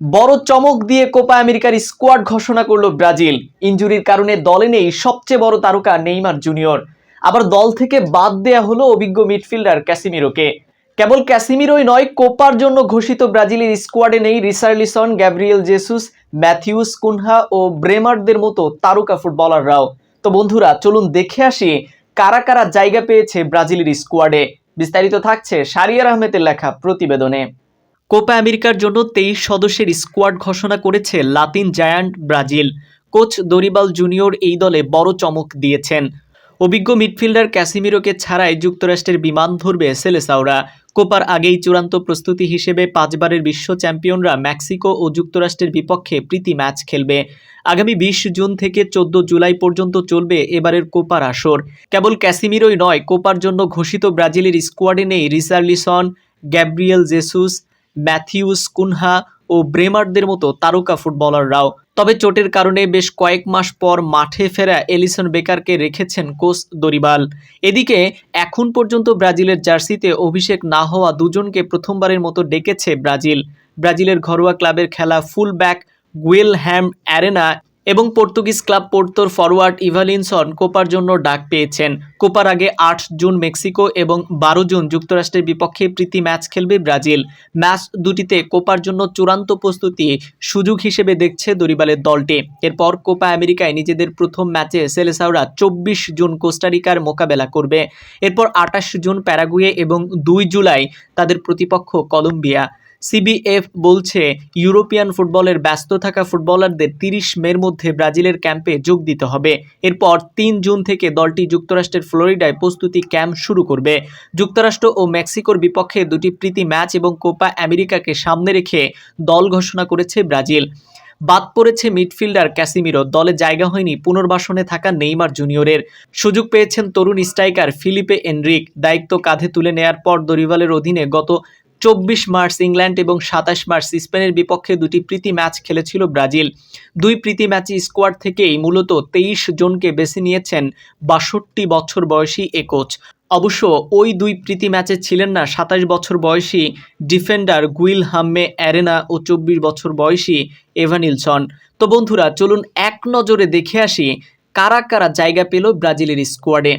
বড় চমক দিয়ে কোপা আমেরিকার স্কোয়াড ঘোষণা করল ব্রাজিল। ইনজুরির কারণে দলে নেই সবচেয়ে বড় তারকা নেইমার জুনিয়র। আবার দল থেকে বাদ দেয়া হলো অভিজ্ঞ মিডফিল্ডার ক্যাসিমিরোকে। কেবল ক্যাসিমিরোই নয়, কোপার জন্য ঘোষিত ব্রাজিলের স্কোয়াডে নেই Richarlison, Gabriel Jesus, Matheus Cunha ও ব্রেমারদের মতো তারকা ফুটবলাররাও। তো বন্ধুরা, চলুন দেখে আসি কারা কারা জায়গা পেয়েছে ব্রাজিলের স্কোয়াডে। বিস্তারিত থাকছে সারিয়ার আহমেদের লেখা প্রতিবেদনে। কোপা আমেরিকার জন্য তেইশ সদস্যের স্কোয়াড ঘোষণা করেছে Latin giant Brazil. Coach Dorival Junior এই দলে বড় চমক দিয়েছেন। অভিজ্ঞ মিডফিল্ডার ক্যাসিমিরোকে ছাড়াই যুক্তরাষ্ট্রের বিমান ধরবে সেলেসাওরা। কোপার আগেই চূড়ান্ত প্রস্তুতি হিসেবে পাঁচবারের বিশ্ব চ্যাম্পিয়নরা মেক্সিকো ও যুক্তরাষ্ট্রের বিপক্ষে প্রীতি ম্যাচ খেলবে। আগামী বিশ জুন থেকে চোদ্দ জুলাই পর্যন্ত চলবে এবারের কোপার আসর। কেবল ক্যাসিমিরোই নয়, কোপার জন্য ঘোষিত ব্রাজিলের স্কোয়াডে নেই Richarlison Gabriel Jesus Matheus Cunha ও ব্রেমারদের মতো তারকা ফুটবলাররাও। তবে চোটের কারণে বেশ কয়েক মাস পর মাঠে ফেরা এলিসন বেকারকে রেখেছেন কোচ দরিবাল। এদিকে, এখন পর্যন্ত ব্রাজিলের জার্সিতে অভিষেক না হওয়া দুজনকে প্রথমবারের মতো ডেকেছে ব্রাজিল। ব্রাজিলের ঘরোয়া ক্লাবের খেলা full back Guilherme arena এবং পর্তুগিজ ক্লাব পোর্তোর ফরওয়ার্ড ইভালিনসন কোপার জন্য ডাক পেয়েছেন। কোপার আগে আট জুন মেক্সিকো এবং বারো জুন যুক্তরাষ্ট্রের বিপক্ষে প্রীতি ম্যাচ খেলবে ব্রাজিল। ম্যাচ দুটিতে কোপার জন্য চূড়ান্ত প্রস্তুতি সুযোগ হিসেবে দেখছে দরিবালের দলটি। এরপর কোপা আমেরিকায় নিজেদের প্রথম ম্যাচে সেলেসাওরা চব্বিশ জুন কোস্টারিকার মোকাবেলা করবে। এরপর আটাশ জুন প্যারাগুয়ে এবং দুই জুলাই তাদের প্রতিপক্ষ কলম্বিয়া। সিবিএফ বলছে, ইউরোপিয়ান ফুটবলের ব্যস্ত থাকা ফুটবলারদের তিরিশ মের মধ্যে ব্রাজিলের ক্যাম্পে যোগ দিতে হবে। এরপর তিন জুন থেকে দলটি যুক্তরাষ্ট্রের ফ্লোরিডায় প্রস্তুতি ক্যাম্প শুরু করবে। যুক্তরাষ্ট্র ও মেক্সিকোর বিপক্ষে দুটি প্রীতি ম্যাচ এবং কোপা আমেরিকাকে সামনে রেখে দল ঘোষণা করেছে ব্রাজিল। বাদ পড়েছে মিডফিল্ডার ক্যাসিমিরো, দলে জায়গা হয়নি, পুনর্বাসনে থাকা নেইমার জুনিয়রের। সুযোগ পেয়েছেন তরুণ স্ট্রাইকার ফিলিপে এনরিক, দায়িত্ব কাঁধে তুলে নেয়ার পর দরিবালের অধীনে গত চব্বিশ মার্চ ইংল্যান্ড এবং সাতাশ মার্চ স্পেনের বিপক্ষে দুটি প্রীতি ম্যাচ খেলেছিল ব্রাজিল। দুই প্রীতি ম্যাচে স্কোয়াড থেকেই মূলত তেইশ জনকে বেছে নিয়েছেন বাষট্টি বছর বয়সী এ কোচ। অবশ্য ওই দুই প্রীতি ম্যাচে ছিলেন না সাতাশ বছর বয়সী ডিফেন্ডার গুইল হাম্মে অ্যারেনা ও চব্বিশ বছর বয়সী এভানিলসন। তো বন্ধুরা, চলুন এক নজরে দেখে আসি কারা কারা জায়গা পেল ব্রাজিলের স্কোয়াডে।